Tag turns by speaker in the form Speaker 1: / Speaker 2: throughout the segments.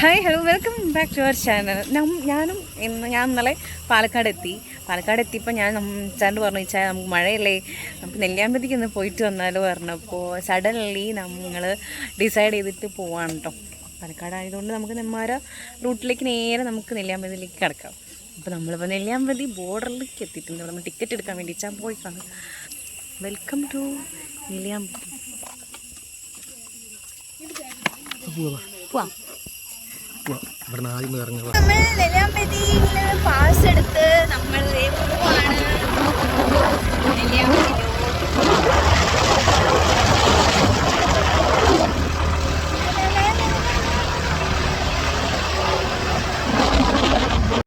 Speaker 1: Hi hello welcome back to our channel ഞാനും ഇന്ന് ഞാൻ ഇന്നലെ പാലക്കാട് എത്തി പാലക്കാട് എത്തിയപ്പോൾ ഞാൻ ചാണ്ട് പറഞ്ഞു വെച്ചാൽ നമുക്ക് മഴയല്ലേ? നമുക്ക് നെല്ലിയാമ്പതിക്ക് ഒന്ന് പോയിട്ട് വന്നാലോ? പറഞ്ഞപ്പോൾ സഡൻലി നമ്മൾ ഡിസൈഡ് ചെയ്തിട്ട് പോവാണ് കേട്ടോ പാലക്കാട് ആയതുകൊണ്ട് നമുക്ക് നെന്മാര റൂട്ടിലേക്ക് നേരെ നമുക്ക് നെല്ലിയാമ്പതിയിലേക്ക് കിടക്കാം. അപ്പോൾ നമ്മളിപ്പോൾ നെല്ലിയാമ്പതി ബോർഡറിലേക്ക് എത്തിയിട്ടുണ്ട്. നമ്മൾ ടിക്കറ്റ് എടുക്കാൻ വേണ്ടി ചാൻ പോയിക്കാണ്. കാണും വെൽക്കം ടു നെല്ലിയാമ്പതി പോവാം.
Speaker 2: ഇവിടെ നിന്ന് ആദ്യം ഇറങ്ങി
Speaker 1: നമ്മൾ നെല്ലിയാമ്പതിയിൽ പാസ് എടുത്ത് നമ്മൾ പോവാണ്.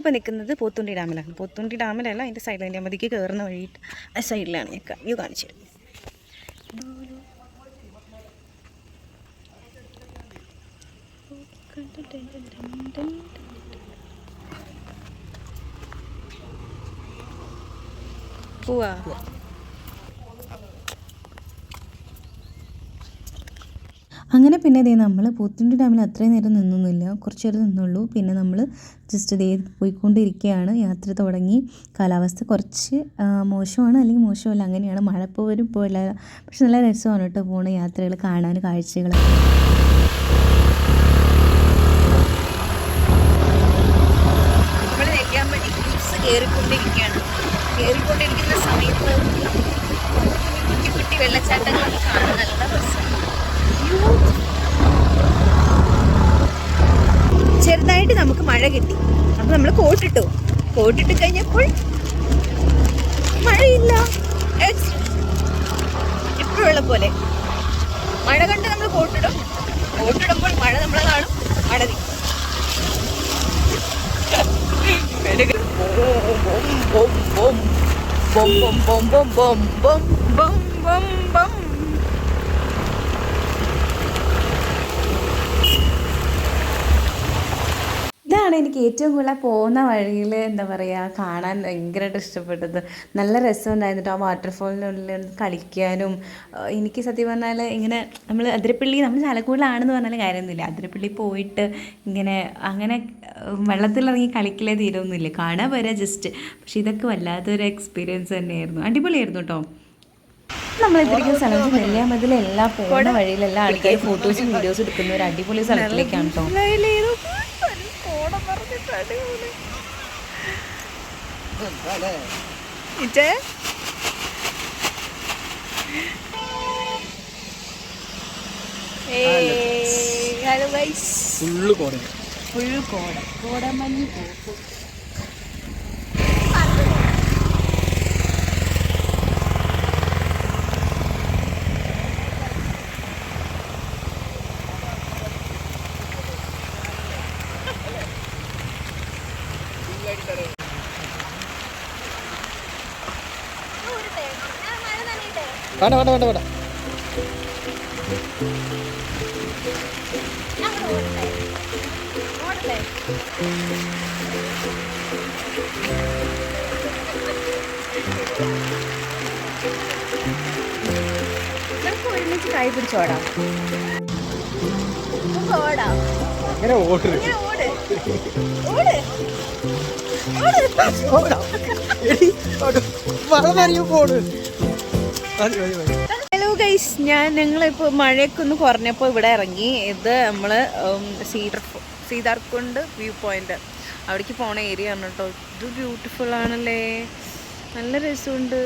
Speaker 1: നിൽക്കുന്നത് പോത്തുണ്ടി ഡാമിലാണ്. പോത്തുണ്ടി ഡാമിലല്ല അതിന്റെ സൈഡിൽ നെല്ലിയാമ്പതിക്ക് കയറുന്ന വഴിയിട്ട് ആ സൈഡിലാണ് ഞാൻ വ്യൂ കാണിച്ചു
Speaker 3: അങ്ങനെ പിന്നെ ഇതേ നമ്മൾ പോത്തിന്റെ ഡാമിൽ അത്രയും നേരം നിന്നൊന്നുമില്ല. കുറച്ച് നേരം നിന്നുള്ളൂ. പിന്നെ നമ്മൾ ജസ്റ്റ് ഇതേ പോയിക്കൊണ്ടിരിക്കുകയാണ് യാത്ര തുടങ്ങി. കാലാവസ്ഥ കുറച്ച് മോശമാണ്. അല്ലെങ്കിൽ മോശമല്ല. അങ്ങനെയാണ്. മഴ പോലും പോയില്ല പക്ഷെ നല്ല രസമാണ് കേട്ടോ പോണ യാത്രകൾ കാണാൻ കാഴ്ചകൾ
Speaker 1: നമ്മൾ നെല്ലിയാമ്പതി ഹിൽസ് കയറിക്കൊണ്ടിരിക്കുകയാണ്. കയറിക്കൊണ്ടിരിക്കുന്ന സമയത്ത് കുട്ടി കുട്ടി വെള്ളച്ചാട്ടങ്ങളൊക്കെ കാണാൻ നല്ല രസമാണ്. ചെറുതായിട്ട് നമുക്ക് മഴ കിട്ടി. അപ്പം നമ്മൾ കോട്ടിട്ടു. കോട്ടിട്ട് കഴിഞ്ഞപ്പോൾ മഴയില്ല. ഇപ്പോഴുള്ള പോലെ. മഴ കണ്ട് നമ്മൾ കോട്ടിടും. കോട്ടിടുമ്പോൾ മഴ നമ്മളെ കാണും മഴ നിൽക്കും Boom! Boom! Boom! Boom! Boom! Boom! Boom! Boom! Boom! Boom! Boom! Boom! bom, bom, bom.
Speaker 3: ഇതാണ് എനിക്ക് ഏറ്റവും കൂടുതൽ പോകുന്ന വഴിയിൽ എന്താ പറയുക കാണാൻ ഭയങ്കരമായിട്ട് ഇഷ്ടപ്പെട്ടത്. നല്ല രസമുണ്ടായിരുന്നു കേട്ടോ ആ വാട്ടർഫോളിനുള്ളിൽ കളിക്കാനും എനിക്ക് സത്യം പറഞ്ഞാൽ ഇങ്ങനെ നമ്മൾ അതിരപ്പള്ളി നമ്മൾ ചാലക്കുടിലാണെന്ന് പറഞ്ഞാൽ കാര്യമൊന്നുമില്ല. അതിരപ്പള്ളി പോയിട്ട് ഇങ്ങനെ അങ്ങനെ വെള്ളത്തിലിറങ്ങി കളിക്കലേ തീരൊന്നുമില്ല. കാണാൻ വരാം ജസ്റ്റ് പക്ഷെ ഇതൊക്കെ വല്ലാത്തൊരു എക്സ്പീരിയൻസ് തന്നെയായിരുന്നു. അടിപൊളിയായിരുന്നു കേട്ടോ നമ്മൾ സ്ഥലം സ്ഥലത്ത് നെല്ലിയാമ്പതിലെ എല്ലാ പോകുന്ന വഴിയിലെല്ലാം ആൾക്കാർ ഫോട്ടോസും വീഡിയോസും എടുക്കുന്ന ഒരു അടിപൊളി സ്ഥലത്തിലേക്കാണ് കേട്ടോ
Speaker 1: ഗൈസ്
Speaker 2: ഫുള്ള് കോട.
Speaker 1: ഫുള്ള് കോട. കോടമഞ്ഞ് പോക്കും.
Speaker 2: വേണ്ട വേണ്ട വേണ്ട വേണ്ട.
Speaker 1: നമുക്ക് ഒരുമിച്ച് കൈ പിടിച്ചോടാം ഓടാം. ഇങ്ങനെ ഓട്. ഓട്.
Speaker 2: ഓടാം. എടി വളരെ പോണ് മതി മതി മതി
Speaker 1: ഹലോ ഗൈസ് ഞാൻ ഞങ്ങളിപ്പോൾ മഴയൊക്കെ ഒന്ന് കുറഞ്ഞപ്പോൾ ഇവിടെ ഇറങ്ങി. ഇത് നമ്മൾ സീതർ സീതാർക്കുണ്ട് വ്യൂ പോയിന്റ് അവിടേക്ക് പോണ ഏരിയ ആണ് കേട്ടോ. ഇത് ബ്യൂട്ടിഫുൾ ആണല്ലേ? നല്ല രസമുണ്ട്.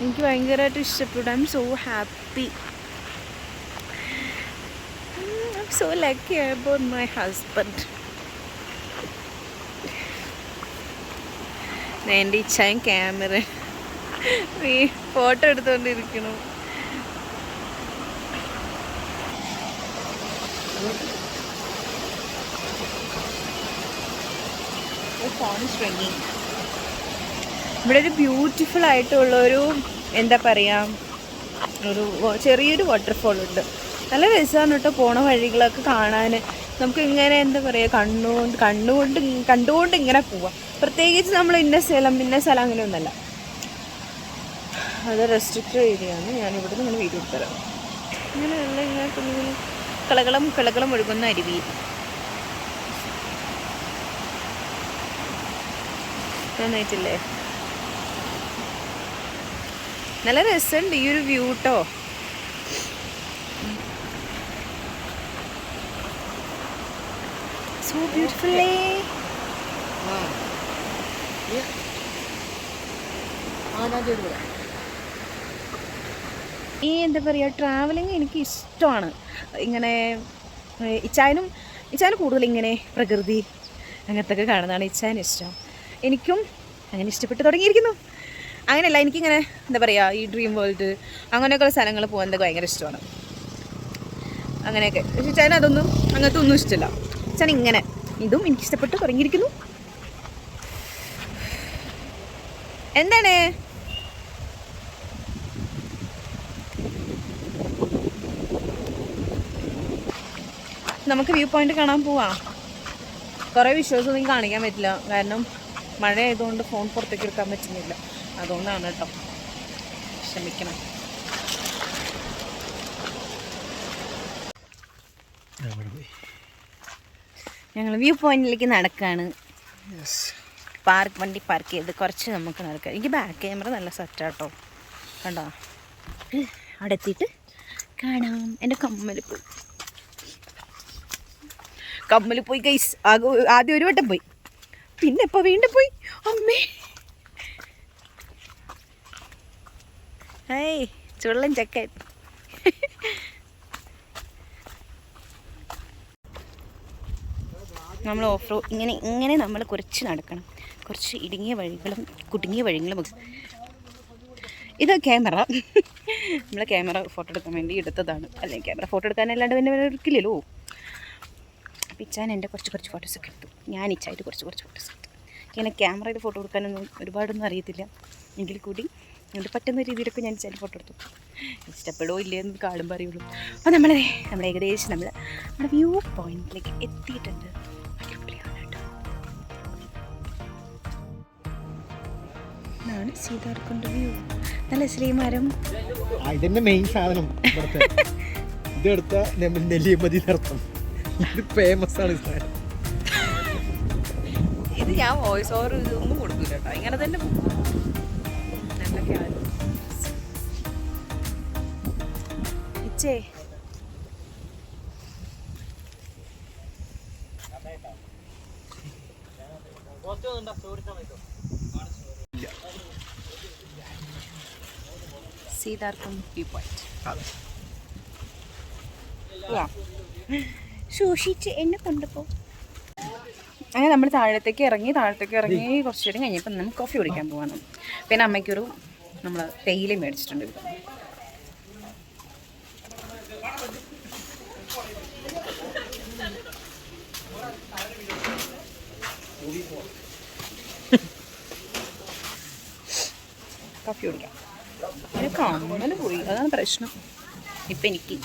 Speaker 1: എനിക്ക് ഭയങ്കരമായിട്ട് ഇഷ്ടപ്പെട്ടു. I'm so happy I'm so lucky about my husband എന്റെ ഇച്ഛയും ക്യാമറ ഫോട്ടോ എടുത്തോണ്ടിരിക്കണു. ഇവിടെ ഒരു ബ്യൂട്ടിഫുൾ ആയിട്ടുള്ള ഒരു എന്താ പറയാ ഒരു ചെറിയൊരു വാട്ടർഫോൾ ഉണ്ട്. നല്ല രസമാണ് കേട്ടോ പോണ വഴികളൊക്കെ കാണാൻ നമുക്ക് ഇങ്ങനെ എന്താ പറയുക കണ്ണുകൊണ്ട് കണ്ണുകൊണ്ട് കണ്ടുകൊണ്ട് ഇങ്ങനെ പോവാം. പ്രത്യേകിച്ച് നമ്മൾ ഇന്ന സ്ഥലം ഇന്ന സ്ഥലം അങ്ങനെയൊന്നല്ല അത് റെസ്ട്രിക്റ്റഡ് ഏരിയയാണ് ഞാൻ ഞാനിവിടെ ഇങ്ങനെ വീഡിയോ എടുത്തരാം ഇങ്ങനെയുള്ള ഇങ്ങനെ കുഞ്ഞു കളകളും കിളകളും ഒഴുകുന്ന അരുവി. നന്നായിട്ടില്ലേ? നല്ല രസമുണ്ട് ഈ ഒരു വ്യൂ കേട്ടോ സോ ബ്യൂട്ടിഫുള്ളേ
Speaker 2: ആ. ഞാൻ ചെയ്തു
Speaker 1: ഈ എന്താ പറയുക ട്രാവലിംഗ് എനിക്ക് ഇഷ്ടമാണ്. ഇങ്ങനെ ഇച്ചായനും ഇച്ചായന് കൂടുതൽ ഇങ്ങനെ പ്രകൃതി അങ്ങനത്തെ ഒക്കെ കാണുന്നതാണ് ഇച്ചായന് ഇഷ്ടം. എനിക്കും അങ്ങനെ ഇഷ്ടപ്പെട്ട് തുടങ്ങിയിരിക്കുന്നു. അങ്ങനെയല്ല എനിക്കിങ്ങനെ എന്താ പറയുക ഈ ഡ്രീം വേൾഡ് അങ്ങനെയൊക്കെയുള്ള സ്ഥലങ്ങൾ പോകാൻ എന്തൊക്കെ ഭയങ്കര ഇഷ്ടമാണ്. അങ്ങനെയൊക്കെ. പക്ഷേ ചേന അതൊന്നും അങ്ങനത്തെ ഒന്നും ഇഷ്ടമില്ല ഇച്ചാൻ ഇങ്ങനെ ഇതും എനിക്ക് ഇഷ്ടപ്പെട്ട് തുടങ്ങിയിരിക്കുന്നു. എന്താണ്? നമുക്ക് വ്യൂ പോയിന്റ് കാണാൻ പോവാം. കുറേ വിഷ്വൽസ് ഒന്നും കാണിക്കാൻ പറ്റില്ല. കാരണം മഴ ആയതുകൊണ്ട് ഫോൺ പുറത്തേക്ക് എടുക്കാൻ പറ്റുന്നില്ല. അതുകൊണ്ടാണ് കേട്ടോ ക്ഷമിക്കണം. ഞങ്ങൾ വ്യൂ പോയിന്റിലേക്ക് നടക്കാണ്. പാർക്ക് വണ്ടി പാർക്ക് ചെയ്ത് കുറച്ച് നമുക്ക് നടക്കാം. എനിക്ക് ബാക്ക് ക്യാമറ നല്ല സെറ്റാട്ടോ കണ്ടോ? അവിടെ എത്തിയിട്ട് കാണാം. എന്റെ കമ്മൽ പോയി. കമ്മൽ പോയി കൈസ് ആദ്യം ഒരു വട്ടം പോയി. പിന്നെ ഇപ്പോൾ വീണ്ടും പോയി. അമ്മേ. ഏയ് ചുള്ളൻ ചക്ക നമ്മൾ ഓഫ് റോഡ് ഇങ്ങനെ ഇങ്ങനെ നമ്മൾ കുറച്ച് നടക്കണം. കുറച്ച് ഇടുങ്ങിയ വഴികളും കുടുങ്ങിയ വഴികളും. ഇത് ക്യാമറ നമ്മൾ ക്യാമറ ഫോട്ടോ എടുക്കാൻ വേണ്ടി എടുത്തതാണ്. അല്ലെങ്കിൽ ക്യാമറ ഫോട്ടോ എടുക്കാനല്ലാണ്ട് പിന്നെ വേറെ എടുക്കില്ലല്ലോ. പിച്ചാൻ എന്റെ കുറച്ച് കുറച്ച് ഫോട്ടോസൊക്കെ എടുത്തു. ഞാൻ ഇച്ചായിട്ട് കുറച്ച് കുറച്ച് ഫോട്ടോസ് എടുത്തു. ഇങ്ങനെ ക്യാമറയിൽ ഫോട്ടോ എടുക്കാനൊന്നും ഒരുപാടൊന്നും അറിയത്തില്ല. എങ്കിൽ കൂടി എന്നിട്ട് പറ്റുന്ന രീതിയിലൊക്കെ ഞാൻ ചില ഫോട്ടോ എടുത്തു. ഇഷ്ടപ്പെടുമോ ഇല്ലേ എന്ന് കാണുമ്പോൾ അറിയുള്ളൂ അപ്പോൾ നമ്മൾ നമ്മൾ ഏകദേശം നമ്മൾ നമ്മുടെ വ്യൂ പോയിന്റിലേക്ക് എത്തിയിട്ടുണ്ട്. ാണ് സീതാർക്കുണ്ട് വ്യൂ. നല്ല ശ്രീമാരം.
Speaker 2: ആ മെയിൻ സാധനം ഇതെടുത്ത നെല്ലിമതി നിർത്തം ഇത് ഫേമസ് ആണ് സാധനം
Speaker 1: ഇത് ഞാൻ വോയിസ് ഓവർ ഇതൊന്നും കൊടുക്കില്ല കേട്ടോ. ഇങ്ങനെ തന്നെ ഇച്ചേ. സീതാർക്കും വ്യൂ പോയിന്റ്. പോവാം സൂക്ഷിച്ച് എന്നെ കൊണ്ടുപോ. അങ്ങനെ നമ്മൾ താഴത്തേക്ക് ഇറങ്ങി താഴത്തേക്ക് ഇറങ്ങി കുറച്ച് നേരം കഴിഞ്ഞപ്പോൾ നമുക്ക് കോഫി കുടിക്കാൻ പോവാണ്. പിന്നെ അമ്മയ്ക്കൊരു നമ്മൾ തേയില മേടിച്ചിട്ടുണ്ട് ഇവിടെ. കോഫി കുടിക്കാം. ഒരു കമ്മൽ പോയി അതാണ് പ്രശ്നം. ഇപ്പം എനിക്ക്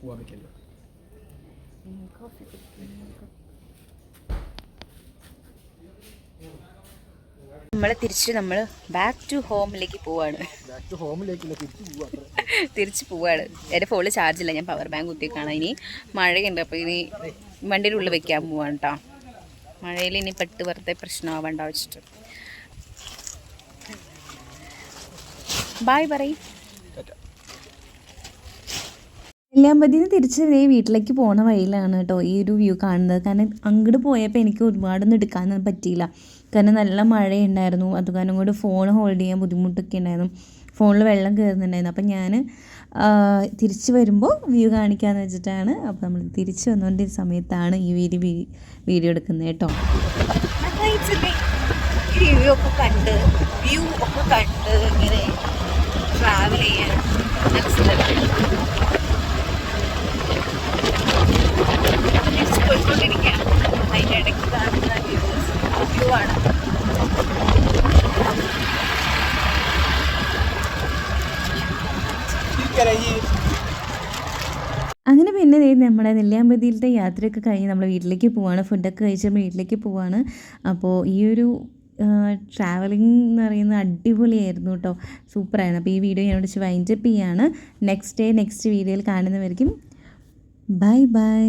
Speaker 2: അങ്ങനെ avec elle
Speaker 1: നമ്മളെ തിരിച്ച് നമ്മൾ ബാക്ക് ടു ഹോമിലേക്ക് പോവാണ്.
Speaker 2: തിരിച്ചു പോവാ
Speaker 1: തിരിച്ച് പോവാണ്. എന്റെ ഫോണിൽ ചാർജില്ല ഞാൻ പവർ ബാങ്ക് കുത്തിയേക്കാണ്. ഇനി മഴയുണ്ട്. അപ്പോൾ ഇനി വണ്ടിയുടെ ഉള്ളിൽ വെക്കാൻ പോവാണ് കേട്ടോ മഴയിൽ ഇനി പെട്ട് വെറുതെ പ്രശ്നമാവണ്ട വെച്ചിട്ട് ബായ് പറയും.
Speaker 3: നെല്ലിയാമ്പതിന്ന് തിരിച്ച് ഇതേ വീട്ടിലേക്ക് പോണ വഴിയിലാണ് കേട്ടോ ഈ ഒരു വ്യൂ കാണുന്നത്. കാരണം അങ്ങോട്ട് പോയപ്പോൾ എനിക്ക് ഒരുപാടൊന്നും എടുക്കാനൊന്നും പറ്റിയില്ല. കാരണം നല്ല മഴയുണ്ടായിരുന്നു. അത് കാരണം കൊണ്ട് ഫോൺ ഹോൾഡ് ചെയ്യാൻ ബുദ്ധിമുട്ടൊക്കെ ഉണ്ടായിരുന്നു. ഫോണിൽ വെള്ളം കയറുന്നുണ്ടായിരുന്നു അപ്പം ഞാൻ തിരിച്ച് വരുമ്പോൾ വ്യൂ കാണിക്കാമെന്ന് വെച്ചിട്ടാണ് അപ്പോൾ നമ്മൾ തിരിച്ച് വന്നുകൊണ്ടിരുന്ന സമയത്താണ് ഈ വീഡിയോ വീഡിയോ എടുക്കുന്നത് കേട്ടോ.
Speaker 1: വ്യൂ ഒക്കെ കണ്ട് വ്യൂ ഒക്കെ കണ്ട് ഇങ്ങനെ ട്രാവൽ ചെയ്യാൻ നല്ല സ്ഥലമാണ് തിരിച്ച് പോയിക്കൊണ്ടിരിക്കുകയാണ് അതിന്റെ ഇടയ്ക്ക് കാണുന്ന വ്യൂ ആണ്
Speaker 3: അങ്ങനെ പിന്നെ നമ്മുടെ നെല്ലിയാമ്പതിയിലത്തെ യാത്രയൊക്കെ കഴിഞ്ഞ് നമ്മൾ വീട്ടിലേക്ക് പോവാണ്. ഫുഡൊക്കെ കഴിച്ച് നമ്മൾ വീട്ടിലേക്ക് പോവാണ്. അപ്പോൾ ഈ ഒരു ട്രാവലിംഗ് എന്ന് പറയുന്നത് അടിപൊളിയായിരുന്നു കേട്ടോ. സൂപ്പറായിരുന്നു. അപ്പോൾ ഈ വീഡിയോ ഞാൻ വിളിച്ച് വൈൻഡപ്പ് ചെയ്യാണ്. നെക്സ്റ്റ് ഡേ നെക്സ്റ്റ് വീഡിയോയിൽ കാണുന്നവരിക്കും ബൈ ബൈ